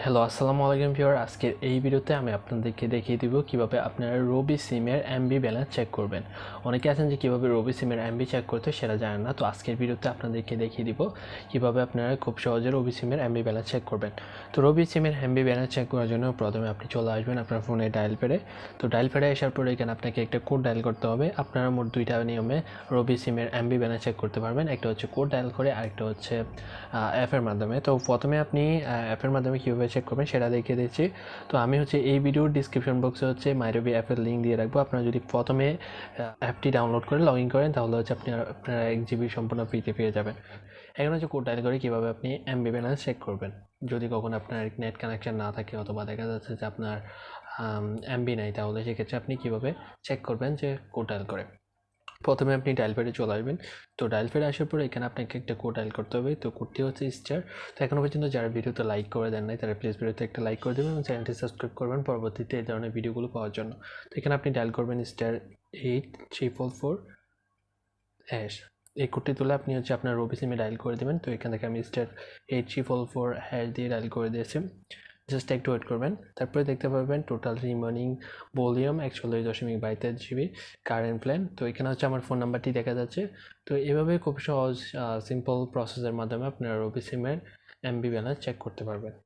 Hello আসসালামু আলাইকুম viewer আজকের এই ভিডিওতে আমি আপনাদেরকে দেখিয়ে দিব কীভাবে আপনারা রবি সিমের এমবি ব্যালেন্স চেক করবেন। অনেকে আছেন যে কীভাবে রবি সিমের এমবি চেক করতে সেটা জানেন না। তো আজকের ভিডিওতে আপনাদেরকে দেখিয়ে দিব কীভাবে আপনারা খুব সহজে রবি সিমের এমবি ব্যালেন্স চেক করবেন। তো রবি সিমের এমবি ব্যালেন্স চেক করার জন্য প্রথমে আপনি চলে আসবেন আপনার ফোনে ডায়াল পেডে তো ডায়াল পেডে আসার পরে এখানে আপনাকে একটা কোড ডায়াল করতে হবে। আপনারা মোট দুইটা নিয়মে রবি সিমের এমবি ব্যালেন্স চেক করতে পারবেন। একটা হচ্ছে কোড ডায়াল করে আরেকটা হচ্ছে অ্যাপের মাধ্যমে। তো প্রথমে আপনি অ্যাপের মাধ্যমে কীভাবে চেক করবেন সেটা দেখিয়ে দিচ্ছি। তো আমি হচ্ছে এই ভিডিওর ডিসক্রিপশন বক্সে হচ্ছে মাইরবি অ্যাপের লিঙ্ক দিয়ে রাখব। আপনারা যদি প্রথমে অ্যাপটি ডাউনলোড করে লগ ইন করেন, তাহলে হচ্ছে আপনি আপনারা এক জিবি সম্পূর্ণ ফ্রিতে পেয়ে যাবেন। এখন হচ্ছে কোড ডায়াল করে কীভাবে আপনি এমবি ব্যালেন্স চেক করবেন। যদি কখন আপনার নেট কানেকশন না থাকে অথবা দেখা যাচ্ছে যে আপনার এমবি নাই, তাহলে সেক্ষেত্রে আপনি কীভাবে চেক করবেন যে কোড ডায়াল করে? প্রথমে আপনি ডায়াল প্যাডে চলে আসবেন। তো ডায়াল প্যাডে আসার পরে এখানে আপনাকে একটা কোড ডায়াল করতে হবে। তো কোডটি হচ্ছে স্টার তো এখনও পর্যন্ত যারা ভিডিওতে লাইক করে দেন নাই, তারা প্লিজ ভিডিওতে একটা লাইক করে দেবেন এবং চ্যানেলটি সাবস্ক্রাইব করবেন পরবর্তীতে এই ধরনের ভিডিওগুলো পাওয়ার জন্য। তো এখানে আপনি ডায়াল করবেন star eight three four hash এই কোডটি তুলে আপনি হচ্ছে আপনার রবি সিমে ডায়াল করে দেবেন। তো এখান থেকে আমি star eight four four hash দিয়ে ডায়াল করে দিয়েছি। জাস্ট একটু ওয়েট করবেন তারপরে দেখতে পারবেন টোটাল রিমেনিং ভলিউম একচল্লিশ দশমিক বাইতের জিবি কারেন্ট প্ল্যান তো এখানে হচ্ছে আমার ফোন নাম্বারটি দেখা যাচ্ছে। তো এভাবে খুব সহজ সিম্পল প্রসেসের মাধ্যমে আপনারা রবি সিমের এমবি ব্যালেন্স চেক করতে পারবেন।